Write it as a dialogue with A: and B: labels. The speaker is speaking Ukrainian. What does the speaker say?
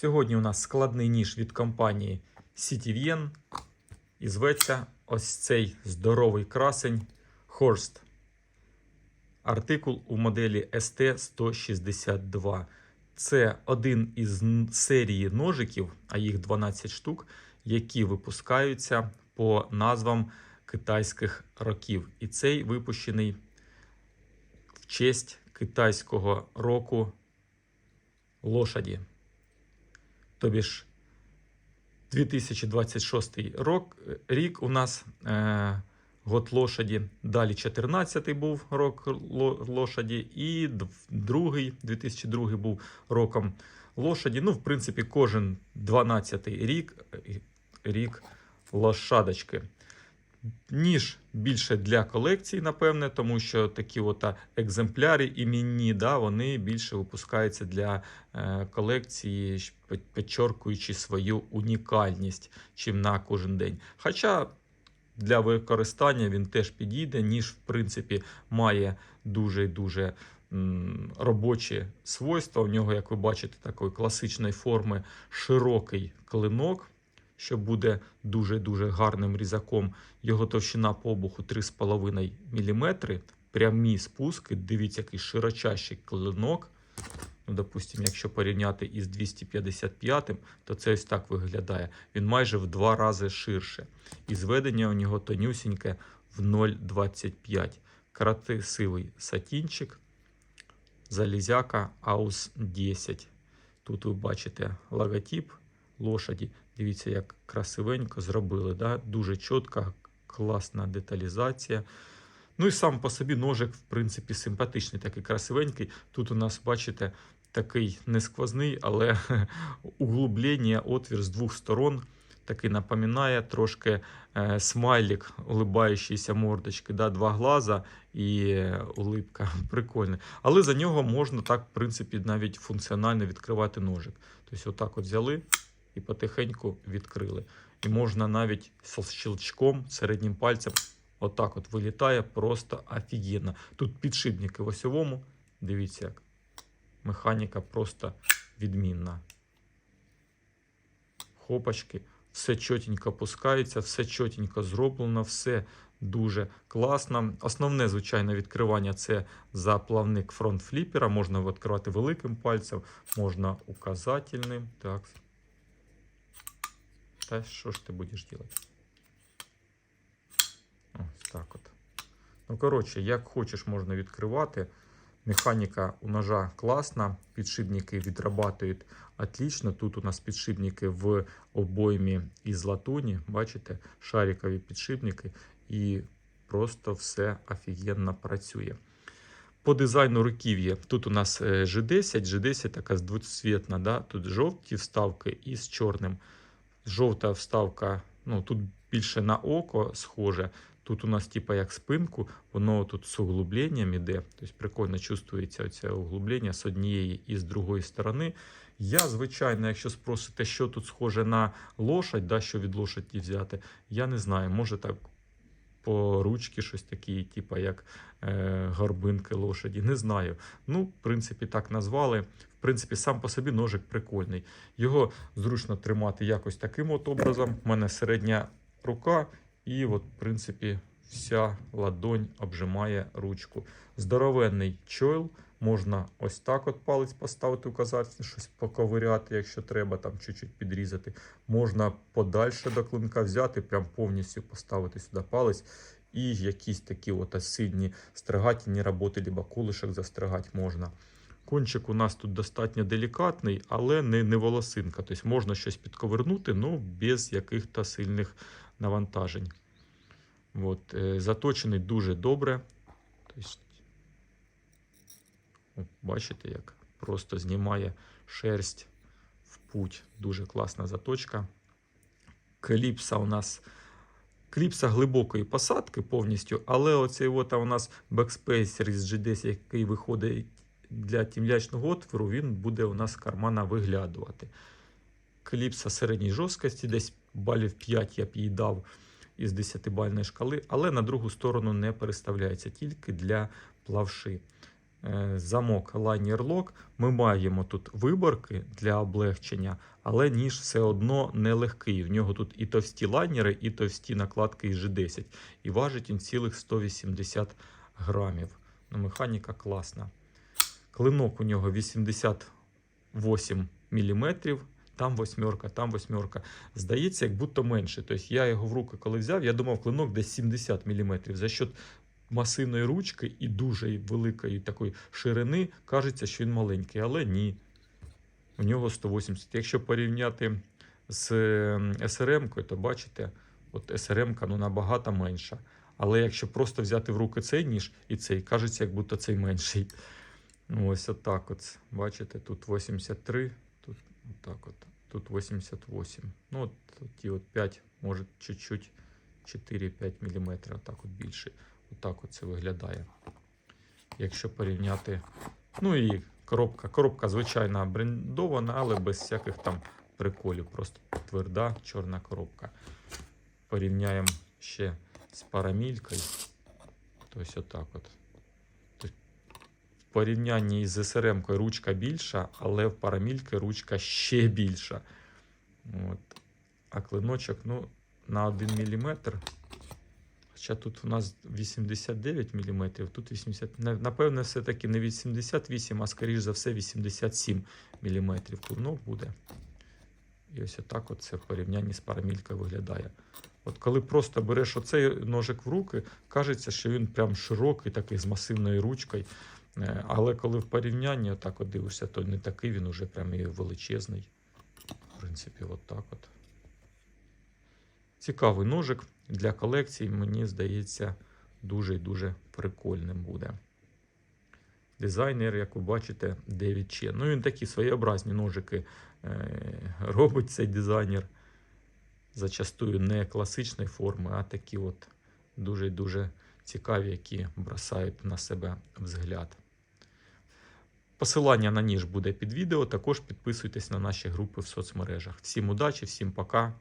A: Сьогодні у нас складний ніж від компанії CityVien. І зветься ось цей здоровий красень Horst. Артикул у моделі ST162. Це один із серії ножиків, а їх 12 штук, які випускаються по назвам китайських років. І цей випущений в честь китайського року лошаді. Тобі ж 2026 рок, рік у нас е, год лошаді. Далі 14 був рок лошаді, і другий, 2002 був роком лошаді. Ну, в принципі, кожен 12 рік е, рік лошадочки. Ніж більше для колекції, напевне, тому що такі от екземпляри іменні, да, вони більше випускаються для е, колекції, підчоркуючи свою унікальність, чим на кожен день. Хоча для використання він теж підійде, ніж, в принципі, має дуже і дуже робочі свойства. У нього, як ви бачите, такої класичної форми широкий клинок що буде дуже-дуже гарним різаком. Його товщина по обуху 3,5 мм. Прямі спуски. Дивіться, який широчайший клинок. Ну, допустимо, якщо порівняти із 255, то це ось так виглядає. Він майже в два рази ширше. І зведення у нього тонюсіньке в 0,25. Красивий сатінчик. Залізяка AUS 10. Тут ви бачите логотип лошаді. Дивіться, як красивенько зробили. Да? Дуже чітка, класна деталізація. Ну і сам по собі ножик, в принципі, симпатичний, такий красивенький. Тут у нас, бачите, такий не сквозний, але углублення, отвір з двох сторон. Такий напоминає трошки е, смайлик улибаючийся мордочки, да, два глаза і е, улипка. Прикольно. Але за нього можна так, в принципі, навіть функціонально відкривати ножик. Тобто, отак от взяли і потихеньку відкрили. І можна навіть з щелчком середнім пальцем отак от вилітає просто офігенно. Тут підшипники в осьовому. Дивіться, як механіка просто відмінна. Хопачки, все чотенько пускається, все чотенько зроблено, все дуже класно. Основне, звичайно, відкривання це заплавник фронт фліпера. Можна відкривати великим пальцем, можна указательним. Так. Та що ж ти будеш робити? Ось так от. Ну, коротше, як хочеш, можна відкривати. Механіка у ножа класна, підшипники відрабатують отлично. Тут у нас підшипники в обоймі із латуні, бачите, шарикові підшипники, і просто все офігенно працює. По дизайну руків'я тут у нас е, G10, G10 така двоцвітна, да? тут жовті вставки і з чорним. Жовта вставка, ну тут більше на око схоже. Тут у нас, типа, як спинку, воно тут з углубленням іде. Тобто прикольно чувствується це углублення з однієї і з другої сторони. Я, звичайно, якщо спросите, що тут схоже на лошадь, да, що від лошаді взяти, я не знаю. Може так по ручки щось такі, типа як е, горбинки лошаді. Не знаю. Ну, в принципі, так назвали. В принципі, сам по собі ножик прикольний. Його зручно тримати якось таким от образом. У мене середня рука, і, от, в принципі, вся ладонь обжимає ручку. Здоровенний чойл. Можна ось так от палець поставити, указати, щось поковиряти, якщо треба, там чуть-чуть підрізати. Можна подальше до клинка взяти, прям повністю поставити сюди палець. І якісь такі от сильні стригательні роботи, либо кулишок застригати можна. Кончик у нас тут достатньо делікатний, але не, не волосинка. Тобто можна щось підковернути, але без яких-то сильних навантажень. От, е, заточений дуже добре. Тобто, бачите, як просто знімає шерсть в путь. Дуже класна заточка. Кліпса у нас кліпса глибокої посадки повністю, але оцей от у нас бекспейсер із G10, який виходить для тім'ячного отвору, він буде у нас з кармана виглядувати. Кліпса середньої жорсткості, десь балів 5 я б їй дав із 10-бальної шкали, але на другу сторону не переставляється, тільки для плавши. е, замок Liner Lock. Ми маємо тут виборки для облегчення, але ніж все одно нелегкий. В нього тут і товсті лайнери, і товсті накладки із G10. І важить він цілих 180 грамів. Ну, механіка класна. Клинок у нього 88 мм. Там восьмерка, там восьмерка. Здається, як будто менше. Тобто я його в руки, коли взяв, я думав, клинок десь 70 мм. За счет масивної ручки і дуже великої такої ширини, кажеться, що він маленький, але ні. У нього 180. Якщо порівняти з СРМ, то бачите, от СРМ ну, набагато менша. Але якщо просто взяти в руки цей ніж і цей, кажеться, як будто цей менший. Ось отак от. Бачите, тут 83, отак от, тут 88. Ну, от ті от 5, може чуть-чуть 4-5 мм, отак от більше. Отак от це виглядає. Якщо порівняти. Ну і коробка. Коробка, звичайно, брендована, але без всяких там приколів. Просто тверда чорна коробка. Порівняємо ще з парамількою. Тобто отак от. В порівнянні з СРМ-кою ручка більша, але в парамільки ручка ще більша. От. А клиночок ну, на 1 мм. Хоча тут у нас 89 мм, тут 80 Напевне, все-таки не 88, а скоріш за все 87 мм клинок буде. І ось отак це в порівнянні з парамількою виглядає. От коли просто береш оцей ножик в руки, кажеться, що він прям широкий, такий з масивною ручкою. Е, Але коли в порівнянні отак от дивишся, то не такий він уже прям і величезний. В принципі, от так от. Цікавий ножик для колекції, мені здається, дуже і дуже прикольним буде. Дизайнер, як ви бачите, Девід Чен. Ну, він такі своєобразні ножики е, робить цей дизайнер. Зачастую не класичної форми, а такі от дуже-дуже цікаві, які бросають на себе взгляд. Посилання на ніж буде під відео. Також підписуйтесь на наші групи в соцмережах. Всім удачі, всім пока.